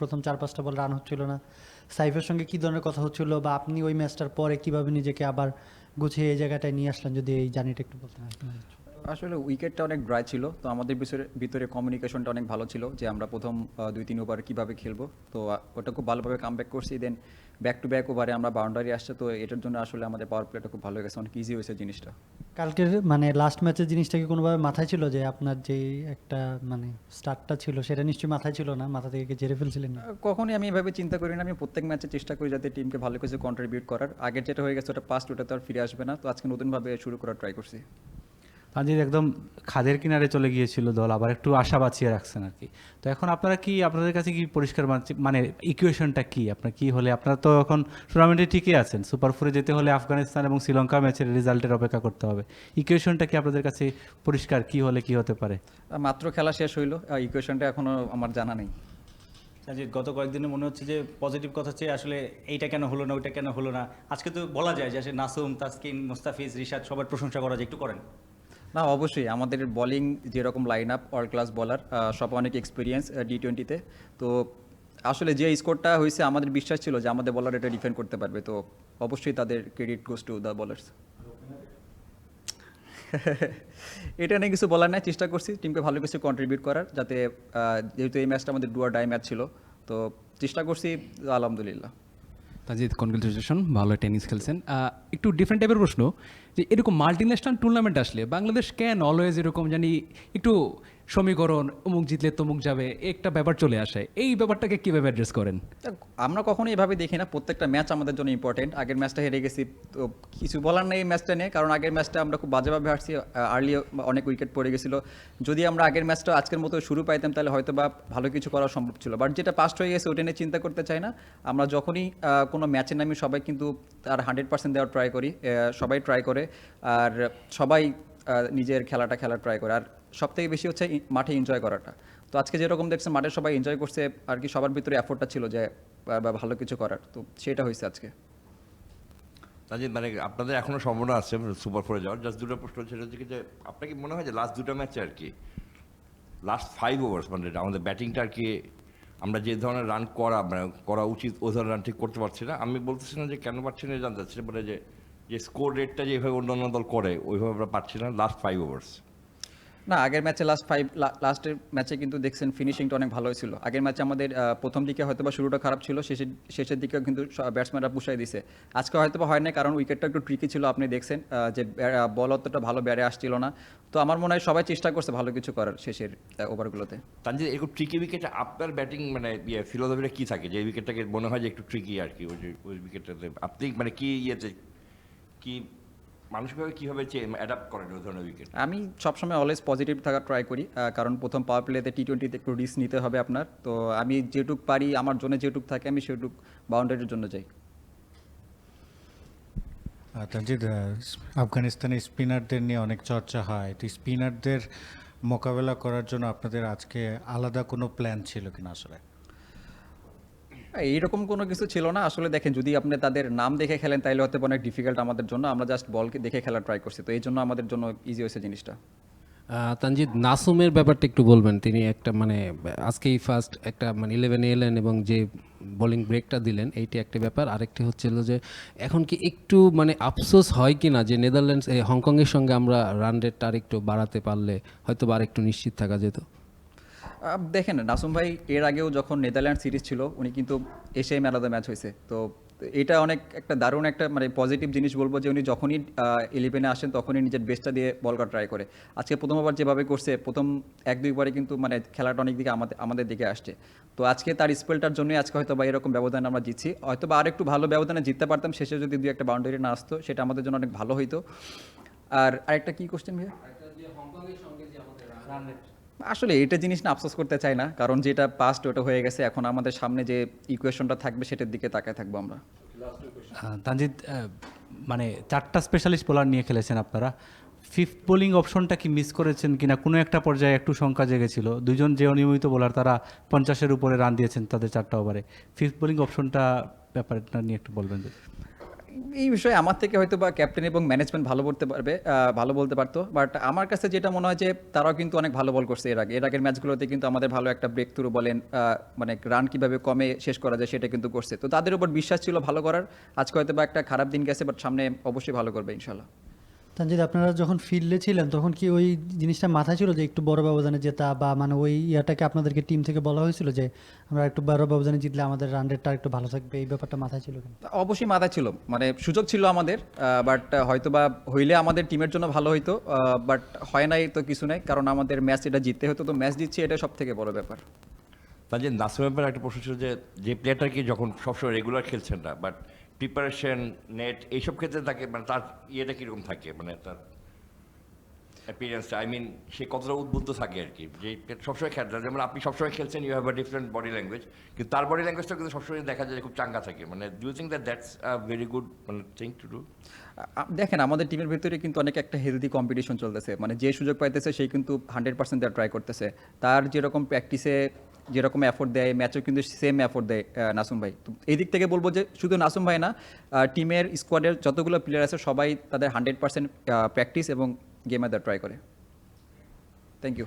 প্রথম চার পাঁচটা বল রান হচ্ছিল না। সাইফের সঙ্গে কী ধরনের কথা হচ্ছিল বা আপনি ওই ম্যাচটার পরে কীভাবে নিজেকে আবার গুছিয়ে এই জায়গাটায় নিয়ে আসলেন যদি এই জার্নিটা একটু বলতেন আসলে উইকেটটা অনেক ড্রাই ছিল তো আমাদের ভিতরে ভিতরে কমিউনিকেশনটা অনেক ভালো ছিল যে আমরা প্রথম দুই তিন ওভার কীভাবে খেলব। তো ওটা খুব ভালোভাবে কাম ব্যাক করছি দেন ব্যাক টু ব্যাক ওভারে আমরা বাউন্ডারি আসছে তো এটার জন্য আসলে আমাদের পাওয়ার প্লেটা খুব ভালো হয়ে গেছে অনেক ইজি হয়েছে জিনিসটা। কালকের মানে লাস্ট ম্যাচের জিনিসটা কি কোনোভাবে মাথায় ছিল যে আপনার যে একটা মানে স্টার্টটা ছিল সেটা নিশ্চয়ই মাথায় ছিল না? মাথা থেকে জেরে ফেলছিলেন? না কখনোই আমি এভাবে চিন্তা করি না। আমি প্রত্যেক ম্যাচে চেষ্টা করি যাতে টিমকে ভালো কিছু কন্ট্রিবিউট করার। আগের যেটা হয়ে গেছে ওটা পাস্ট ওটা তো আর ফিরে আসবে না। তো আজকে নতুনভাবে শুরু করার ট্রাই করছি। তানজিদ একদম খাদের কিনারে চলে গিয়েছিল দল আবার একটু আশা বাঁচিয়ে রাখছেন আর কি। তো এখন আপনারা কি আপনাদের কাছে কি পরিষ্কার মানে ইকুয়েশনটা কি? আপনার কি হলে আপনারা তো এখন টুর্নামেন্টে ঠিকই আছেন। সুপার ফোরে যেতে হলে আফগানিস্তান এবং শ্রীলঙ্কা ম্যাচের রেজাল্টের অপেক্ষা করতে হবে। ইকুয়েশনটা কি আপনাদের কাছে পরিষ্কার? কি হলে কি হতে পারে? মাত্র খেলা শেষ হইল। ইকুয়েশনটা এখনও আমার জানা নেই। সাজিদ গত কয়েকদিনে মনে হচ্ছে যে পজিটিভ কথা হচ্ছে আসলে এইটা কেন হলো না ওইটা কেন হলো না? আজকে তো বলা যায় যে আসলে নাসুম তাসকিন মুস্তাফিজ রিশাদ সবার প্রশংসা করা যায়। একটু করেন। না, অবশ্যই। আমাদের বোলিং যেরকম লাইন আপ অল ক্লাস বলার সব অনেক এক্সপিরিয়েন্স ডি টোয়েন্টিতে তো। আসলে যে স্কোরটা হয়েছে, আমাদের বিশ্বাস ছিল যে আমাদের বলার এটা ডিফেন্ড করতে পারবে। তো অবশ্যই তাদের credit goes to the bowlers এটা নিয়ে কিছু বলার নাই, চেষ্টা করছি টিমকে ভালো কিছু কন্ট্রিবিউট করার, যাতে যেহেতু এই ম্যাচটা আমাদের ডুয়ার ডাই ম্যাচ ছিল। তো চেষ্টা করছি, আলহামদুলিল্লাহ। তাজিদ কনগ্রেচুলেশন ভালো টেনিস খেলছেন। একটু ডিফারেন্ট টাইপের প্রশ্ন, যে এরকম মাল্টি টুর্নামেন্ট আসলে বাংলাদেশ ক্যান অলওয়েজ এরকম জানি একটু সমীকরণ, অমুক জিতলে তমুক যাবে, একটা ব্যাপার চলে আসে। এই ব্যাপারটাকে কীভাবে অ্যাড্রেস করেন? আমরা কখনো এভাবে দেখি না, প্রত্যেকটা ম্যাচ আমাদের জন্য ইম্পর্টেন্ট আগের ম্যাচটা হেরে গেছি, তো কিছু বলার নেই এই ম্যাচটা নিয়ে, কারণ আগের ম্যাচটা আমরা খুব বাজেভাবে হারছি আর্লি অনেক উইকেট পড়ে গেছিল। যদি আমরা আগের ম্যাচটা আজকের মতো শুরু পাইতাম, তাহলে হয়তো বা ভালো কিছু করা সম্ভব ছিল। বাট যেটা পাস্ট হয়ে গেছে, ওটা নিয়ে চিন্তা করতে চাই না। আমরা যখনই কোনো ম্যাচে নামি, সবাই কিন্তু তার হান্ড্রেড পার্সেন্ট দেওয়ার ট্রাই করি সবাই ট্রাই করে, আর সবাই নিজের খেলাটা খেলার ট্রাই করে। আর সব থেকে বেশি হচ্ছে মাঠে এনজয় করাটা। তো আজকে যেরকম দেখছেন মাঠে সবাই এনজয় করছে, আর কি সবার ভিতরে এফোর্টটা ছিল যে, বা- ভালো কিছু করার। তো সেটা হয়েছে আজকে। তাজিদ মানে আপনাদের এখনও সম্ভাবনা আছে সুপার ফোরে যাওয়ার? জাস্ট দুটো প্রশ্ন সেটা হচ্ছে কি যে আপনাকে মনে হয় যে লাস্ট দুটো ম্যাচে আর কি লাস্ট ফাইভ ওভার্স মানে আমাদের ব্যাটিংটা আর কি, আমরা যে ধরনের রান করা মানে করা উচিত ও ধরনের রান ঠিক করতে পারছি না। আমি বলতেছি না যে কেন পারছি না জানতে চাচ্ছি মানে যে যে স্কোর রেটটা যেভাবে অন্যান্য দল করে, ওইভাবে আমরা পারছি না লাস্ট ফাইভ ওভার্স না, আগের ম্যাচে লাস্ট ফাইভ লাস্টের ম্যাচে কিন্তু দেখছেন ফিনিশিংটা অনেক ভালো হয়েছিল আগের ম্যাচে আমাদের প্রথম দিকে হয়তো বা শুরুটা খারাপ ছিল, শেষের শেষের দিকেও কিন্তু ব্যাটসম্যানরা পুষাই দিছে। আজকে হয়তো বা হয় না কারণ উইকেটটা একটু ট্রিকি ছিল, আপনি দেখছেন যে বল অতটা ভালো ব্যারে আসছিল না। তো আমার মনে হয় সবাই চেষ্টা করছে ভালো কিছু করার শেষের ওভারগুলোতে তানজিদ, এরকম ট্রিকি উইকেটে আপনার ব্যাটিং মানে ইয়ে ফিলোসফিটা কী থাকে? যে উইকেটটাকে মনে হয় যে একটু ট্রিকি আর কি, ওই উইকেটটাতে আপনি মানে কি ইয়েতে, কি মানসিকভাবে কীভাবে অ্যাডাপ্ট করেন ওই ধরনের উইকেট আমি সবসময় অলওয়েজ পজিটিভ থাকার ট্রাই করি কারণ প্রথম পাওয়ার প্লেতে টি টোয়েন্টিতে একটু রিস্ক নিতে হবে আপনার। তো আমি যেটুক পারি আমার জন্য যেটুক থাকে আমি সেটুক বাউন্ডারির জন্য যাই। তানজিদ আহ, স্পিনারদের নিয়ে অনেক চর্চা হয়। তো স্পিনারদের মোকাবেলা করার জন্য আপনাদের আজকে আলাদা কোনো প্ল্যান ছিল কিনা আসলে? এইরকম কোনো কিছু ছিল না। আসলে দেখেন, যদি আপনি তাদের নাম দেখে খেলেন তাহলে হয়তো অনেক ডিফিকাল্ট আমাদের জন্য। আমরা জাস্ট বলকে দেখে খেলার ট্রাই করছি। তো এই জন্য আমাদের জন্য ইজি হয়েছে জিনিসটা। তানজিদ, নাসুমের ব্যাপারটা একটু বলবেন। তিনি একটা মানে আজকেই ফার্স্ট একটা মানে ইলেভেনে এলেন এবং যে বোলিং ব্রেকটা দিলেন, এইটি একটা ব্যাপার। আরেকটি হচ্ছিল যে, এখন কি একটু মানে আফসোস হয় কি না যে নেদারল্যান্ডস হংকংয়ের সঙ্গে আমরা রান রেটটা আরেকটু বাড়াতে পারলে হয়তো বা আরেকটু নিশ্চিত থাকা যেত? দেখেন, নাসুম ভাই এর আগেও যখন নেদারল্যান্ড সিরিজ ছিল, উনি কিন্তু এশিয়ায় দ্য ম্যাচ হয়েছে। তো এটা অনেক একটা দারুণ একটা মানে পজিটিভ জিনিস বলব যে উনি যখনই ইলেভেনে আসেন, তখনই নিজের বেস্টটা দিয়ে বল করা ট্রাই করে। আজকে প্রথম যেভাবে করছে, প্রথম এক দুইবারে কিন্তু মানে খেলাটা অনেক দিকে আমাদের আমাদের দিকে আসছে। তো আজকে তার স্পেলটার জন্যই আজকে হয়তো বা এরকম ব্যবধানে আমরা জিতছি। হয়তো বা আরেকটু ভালো ব্যবধানে জিততে পারতাম, শেষে যদি দুই একটা বাউন্ডারি না আসতো, সেটা আমাদের জন্য অনেক ভালো হইতো। আর আরেকটা কি কোশ্চেন ভাইয়া? আসলে এটা জিনিস না আফসোস করতে চাই না, কারণ যেটা পাস্ট ওটা হয়ে গেছে, এখন আমাদের সামনে যে ইকুয়েশনটা থাকবে সেটার দিকে তাকায় থাকব আমরা। তানজিদ মানে চারটা স্পেশালিস্ট বোলার নিয়ে খেলেছেন আপনারা। ফিফথ বোলিং অপশনটা কি মিস করেছেন কিনা, কোনো একটা পর্যায়ে একটু শঙ্কা জেগেছিল। দুজন যে অনিয়মিত বোলার তারা পঞ্চাশের উপরে রান দিয়েছেন তাদের চারটা ওভারে ফিফথ বোলিং অপশনটা ব্যাপারটা নিয়ে একটু বলবেন। এই বিষয়ে আমার থেকে হয়তো বা ক্যাপ্টেন এবং ম্যানেজমেন্ট ভালো বলতে পারবে ভালো বলতে পারতো। বাট আমার কাছে যেটা মনে হয় যে, তারাও কিন্তু অনেক ভালো বল করছে এর আগে। এর আগের ম্যাচগুলোতে কিন্তু আমাদের ভালো একটা ব্রেক থ্রু বলেন মানে রান কীভাবে কমে শেষ করা যায় সেটা কিন্তু করছে। তো তাদের উপর বিশ্বাস ছিল ভালো করার। আজকে হয়তো বা একটা খারাপ দিন গেছে বাট সামনে অবশ্যই ভালো করবে ইনশাল্লাহ তানজিদ আপনারা যখন ফিল্ডে ছিলেন তখন কি ওই জিনিসটা মাথায় ছিল যে একটু বড় ব্যবধানে জেতা বা মানে ওই ইয়াটাকে আপনাদেরকে টিম থেকে বলা হয়েছিল যে আমরা একটু বড় ব্যবধানে জিতলে আমাদের রান রেটটা একটু ভালো থাকবে? এই ব্যাপারটা মাথায় ছিল অবশ্যই মাথায় ছিল। মানে সুযোগ ছিল আমাদের বাট হয়তো বা হইলে আমাদের টিমের জন্য ভালো হইতো বাট হয় নাই তো কিছু নাই কারণ আমাদের ম্যাচ এটা জিততে হতো তো ম্যাচ জিতছি এটা সব থেকে বড় ব্যাপার। তানজিদ নাসিমের ব্যাপারে একটা প্রশ্ন ছিল যে যে প্লেয়ারটা কি যখন সবসময় রেগুলার খেলছেন না বাট প্রিপারেশন নেট এইসব ক্ষেত্রে তাকে মানে তার ইয়েটা কীরকম থাকে? মানে তার অ্যাপিয়ারেন্সটা আই মিন সে কতটা উদ্বুদ্ধ থাকে আর কি? যে সবসময় খেলতে যেমন আপনি সবসময় খেলছেন you have a different body language কিন্তু তার বডি ল্যাঙ্গুয়েজটা কিন্তু সবসময় দেখা যায় খুব চাঙ্গা থাকে। মানে do think that that's a very good মানে থিং টু ডু দেখেন, আমাদের টিমের ভিতরে কিন্তু অনেক একটা হেলদি কম্পিটিশন চলতেছে। মানে যে সুযোগ পাইতেছে সেই কিন্তু হান্ড্রেড পার্সেন্ট ট্রাই করতেছে। তার যেরকম প্র্যাকটিসে যেরকম এফোর্ট দেয় ম্যাচেও কিন্তু সেম এফোর্ট দেয় নাসুম ভাই। তো এই দিক থেকে বলব যে, শুধু নাসুম ভাই না টিমের স্কোয়াডের যতগুলো প্লেয়ার আছে, সবাই তাদের হান্ড্রেড পার্সেন্ট প্র্যাকটিস এবং গেমে দেওয়ার ট্রাই করে। Thank you